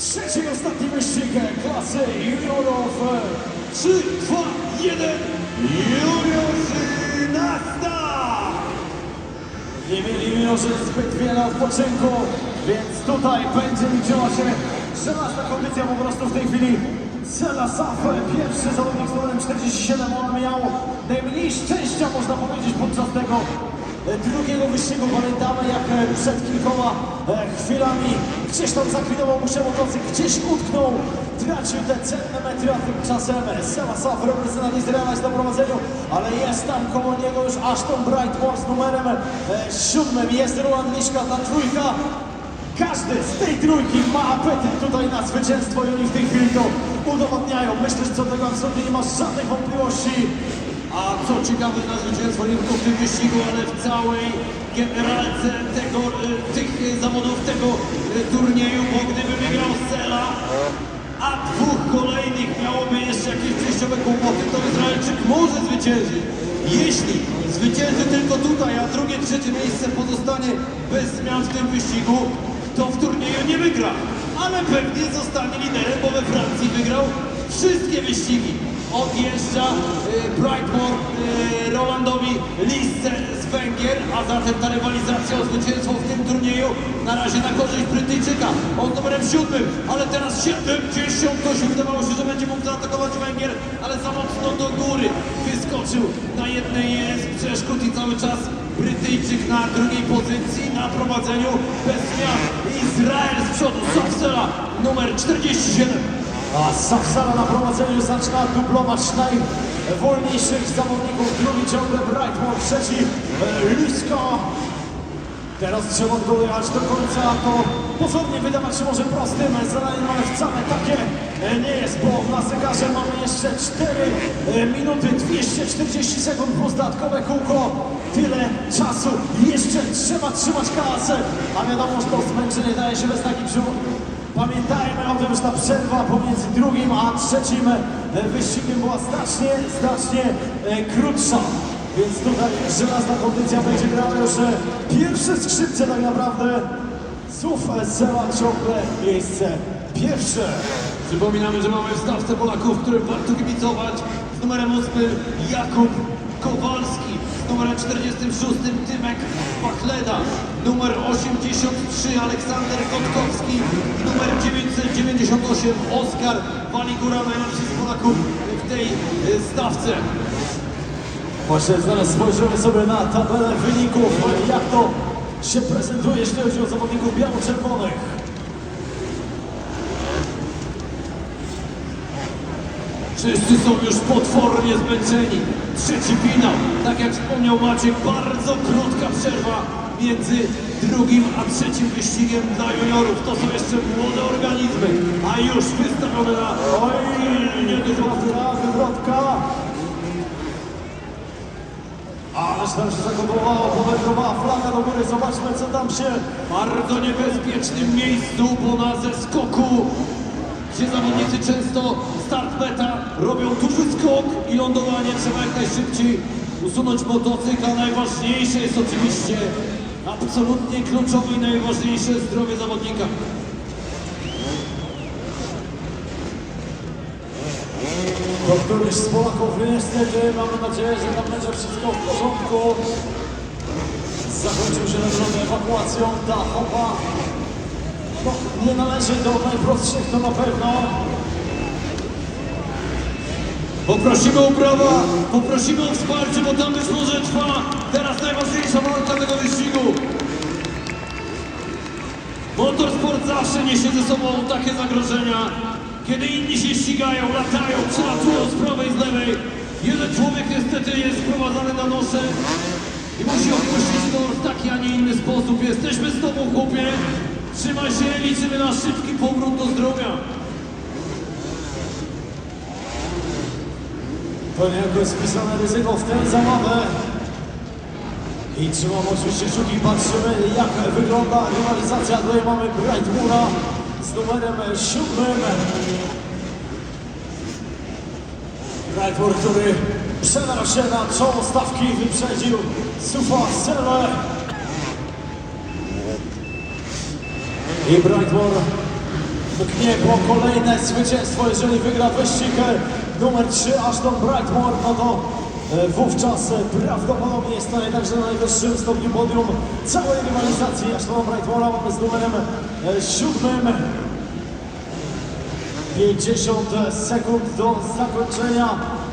Trzeci ostatni wyścig klasy juniorów. 3, 2, 1. Juniorzy na start! Nie mieli juniorzy zbyt wiele odpoczynku, więc tutaj będzie liczyła się żelazna kondycja po prostu w tej chwili. Cela pierwszy zawodnik z numerem 47, on miał najmniej szczęścia, można powiedzieć, podczas tego drugiego wyścigu. Pamiętamy, jak przed kilkoma chwilami. Gdzieś tam zaklinował mu się gdzieś utknął, tracił te cenne metry, a tymczasem Sela Safę, reprezentant Izraela jest na prowadzeniu, ale jest tam koło niego już Ashton Brightmore z numerem e, siódmym, jest Roland Liszka, ta trójka. Każdy z tej trójki ma apetyt tutaj na zwycięstwo i oni w tej chwili to udowodniają. Myślę, że co tego absolutnie nie ma żadnych wątpliwości. A co ciekawe na zwycięstwo nie tylko w tym wyścigu, ale w całej generalce tego, e, tych e, zawodów tego e, turnieju, bo gdyby wygrał Sela, a dwóch kolejnych miałoby jeszcze jakieś przejściowe kłopoty, to Izraelczyk może zwyciężyć. Jeśli zwycięży tylko tutaj, a drugie, trzecie miejsce pozostanie bez zmian w tym wyścigu, to w turnieju nie wygra. Ale pewnie zostanie liderem, bo we Francji wygrał wszystkie wyścigi. Odjeżdża e, Brightmore e, Rolandowi Lisce z Węgier, a zatem ta rywalizacja o zwycięstwo w tym turnieju na razie na korzyść Brytyjczyka. On numerem siódmym, ale teraz 78 wydawało się, że będzie mógł zaatakować Węgier, ale za mocno do góry wyskoczył na jednej z przeszkód i cały czas Brytyjczyk na drugiej pozycji, na prowadzeniu bez zmian. Izrael z przodu, Sofsela, numer 47. A Safsara na prowadzeniu zaczyna dublować najwolniejszych zawodników. Drugi ciągle Brightmore, trzeci e, Lisko. Teraz trzeba dojechać do końca. To pozornie wydawać się może prostym zadaniem, ale wcale takie e, nie jest, bo na zegarze mamy jeszcze 4 e, minuty 240 sekund plus dodatkowe kółko. Tyle czasu. Jeszcze trzeba trzymać kasę. A wiadomo, że to zmęczenie daje się bez takich przywód. Pamiętajmy o tym, że ta przerwa pomiędzy drugim a trzecim e, wyścigiem była znacznie, znacznie e, krótsza. Więc tutaj żelazna kondycja będzie grała już e, pierwsze skrzypce tak naprawdę. Słów Sela ciągle miejsce pierwsze. Przypominamy, że mamy w stawce Polaków, którym warto kibicować. Z numerem 8 Jakub Kowalski, z numerem 46 Tymek Pachleda, numer 83 Aleksander Kotkowski, numer 998 Oskar Waligura, najlepszy z Polaków w tej e, stawce. Właśnie zaraz spojrzymy sobie na tabelę wyników, jak to się prezentuje, jeśli chodzi o zawodników biało-czerwonych. Wszyscy są już potwornie zmęczeni. Trzeci finał. Tak jak wspomniał Maciek, bardzo krótka przerwa między drugim a trzecim wyścigiem dla juniorów. To są jeszcze młode organizmy, a już wystawione na... Oj, nie wywrotka, wywrotka. Ależ tam się zakodowało, powędrowała flaga do góry. Zobaczmy, co tam się... bardzo niebezpiecznym miejscu, bo na zeskoku, gdzie zawodnicy często start meta robią duży skok i lądowanie trzeba jak najszybciej usunąć motocykl, a najważniejsze jest oczywiście absolutnie kluczowe i najważniejsze zdrowie zawodnika. To któryś z Polaków niestety, mamy nadzieję, że tam będzie wszystko w porządku. Zakończył się nagrodą ewakuacją ta hopa. Nie należy do najprostszych, to na pewno. Poprosimy o brawa, poprosimy o wsparcie, bo tam być może trwa teraz najważniejsza walka tego wyścigu. Motorsport zawsze niesie ze sobą takie zagrożenia, kiedy inni się ścigają, latają, przelatują z prawej, z lewej. Jeden człowiek niestety jest sprowadzany na nosze i musi opuścić tor w taki, a nie inny sposób. Jesteśmy z tobą, chłopie. Trzymaj się, liczymy na szybki powrót do zdrowia. To niejako jest wpisane ryzyko w tę zabawę. I trzymamy oczywiście kciuki, patrzymy jak wygląda rywalizacja. Tutaj mamy Brightmura z numerem siódmym. Brightmur, który przedarł się na czoło stawki, wyprzedził Sufa Selę. I Brightmore Mknie po kolejne zwycięstwo, jeżeli wygra wyścig e, numer 3 Ashton Brightmore, no to e, wówczas e, prawdopodobnie stanie także na najwyższym stopniu podium całej rywalizacji Ashtona Brightmore'a. Mamy z numerem e, siódmym 50 sekund do zakończenia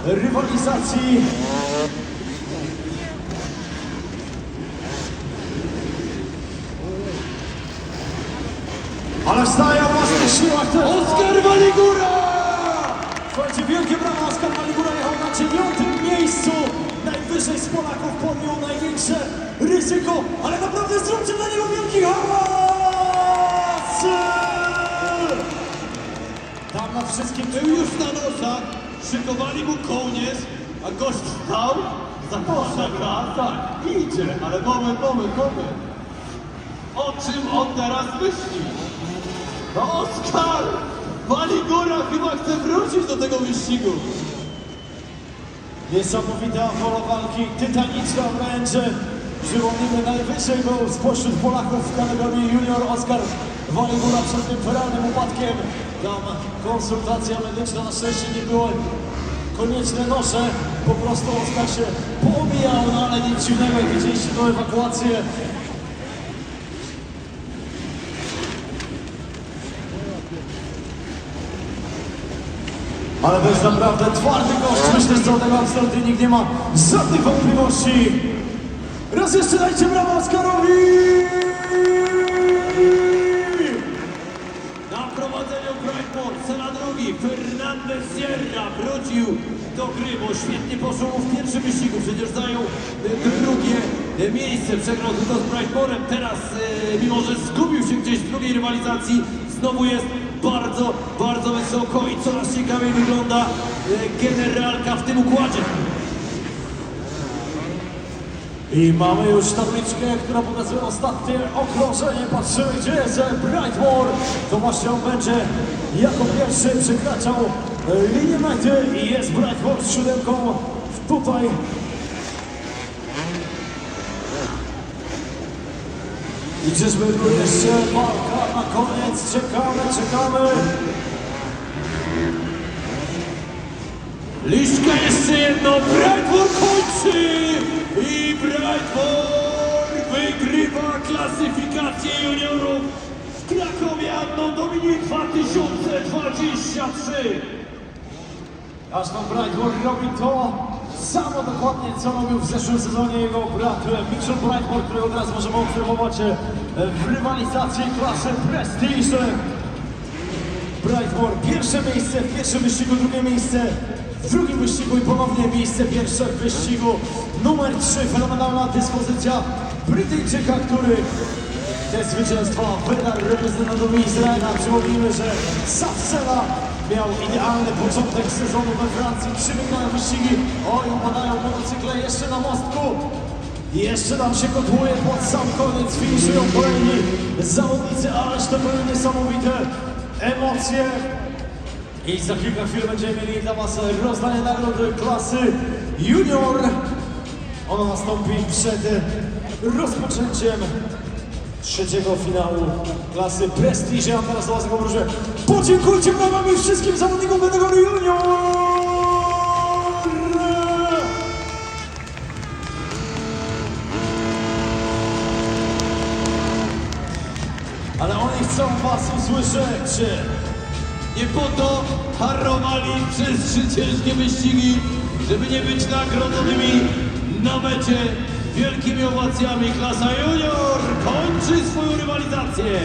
rywalizacji. Ale wstaje o własnych siłach też. Oskar Waligura! Słuchajcie, wielkie brawa, Oskar Maligura jechał na dziewiątym miejscu. Najwyżej z Polaków podjął największe ryzyko, ale naprawdę zróbcie dla niego wielki hałas! Tam nad wszystkim Był już na nosach, szykowali mu kołnierz, a gość stał, zapasza gaz, tak, idzie, ale moment, moment, moment. O czym on teraz myśli? No Oskar! Waligura chyba chce wrócić do tego wyścigu. Niesamowita wola walki, tytaniczna wręcz. Przypomnijmy, najwyżej był spośród Polaków w kategorii junior Oskar Waligura przed tym feralnym upadkiem. Tam konsultacja medyczna na szczęście nie było konieczne nosze. Po prostu Oskar się poomijał, no ale nic dziwnego, widzieliście tą ewakuację. Ale to jest naprawdę twardy gość. Myślę, że co tego absolutnie nikt nie ma żadnych wątpliwości. Raz jeszcze dajcie brawo Oskarowi! Na prowadzeniu Brightmore, cena drugi, Fernandez Sierra wrócił do gry, bo świetnie poszło mu w pierwszym wyścigu, przecież zajął e, drugie e, miejsce, przegrał tylko z Brightmorem, teraz e, mimo, że zgubił się gdzieś w drugiej rywalizacji, znowu jest bardzo, bardzo wysoko i coraz ciekawiej wygląda e, generalka w tym układzie. I mamy już tabliczkę, która pokazuje ostatnie okrążenie. Patrzymy, gdzie jest Brightmore. To właśnie on będzie jako pierwszy przekraczał e, linię mety i jest Brightmore z siódemką tutaj. I czyżby tu jeszcze walka na koniec? Czekamy, czekamy. Liszka jeszcze jedno, Brightmore kończy i Brightmore wygrywa klasyfikację juniorów w Krakowie Anno Dominik 2023. Ashton Brightmore robi to samo dokładnie, co robił w zeszłym sezonie jego brat e, Mitchell Brightmore, którego teraz możemy obserwować e, w rywalizacji klasy Prestige. Brightmore, pierwsze miejsce w pierwszym wyścigu, drugie miejsce w drugim wyścigu i ponownie miejsce pierwsze w wyścigu numer 3. Fenomenalna dyspozycja Brytyjczyka, który te zwycięstwa wydarł reprezentantami Izraela. Przypomnijmy, że Safsela miał idealny początek sezonu we Francji. Trzy wygrane wyścigi. Oj, upadają motocykle jeszcze na mostku. Jeszcze nam się kotłuje pod sam koniec. Finiszują kolejni zawodnicy, ależ to były niesamowite emocje. I za kilka chwil będziemy mieli dla Was rozdanie nagród klasy junior. Ono nastąpi przed rozpoczęciem trzeciego finału klasy Prestige. Ja teraz do Was poproszę, podziękujcie brawami wszystkim zawodnikom kategorii junior! Ale oni chcą Was usłyszeć. Nie po to harowali przez trzy ciężkie wyścigi, żeby nie być nagrodzonymi na mecie wielkimi owacjami. Klasa junior kończy swoją rywalizację.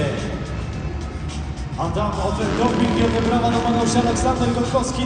A tam o ten doping wielkie brawa domagał się Aleksander Gotkowski.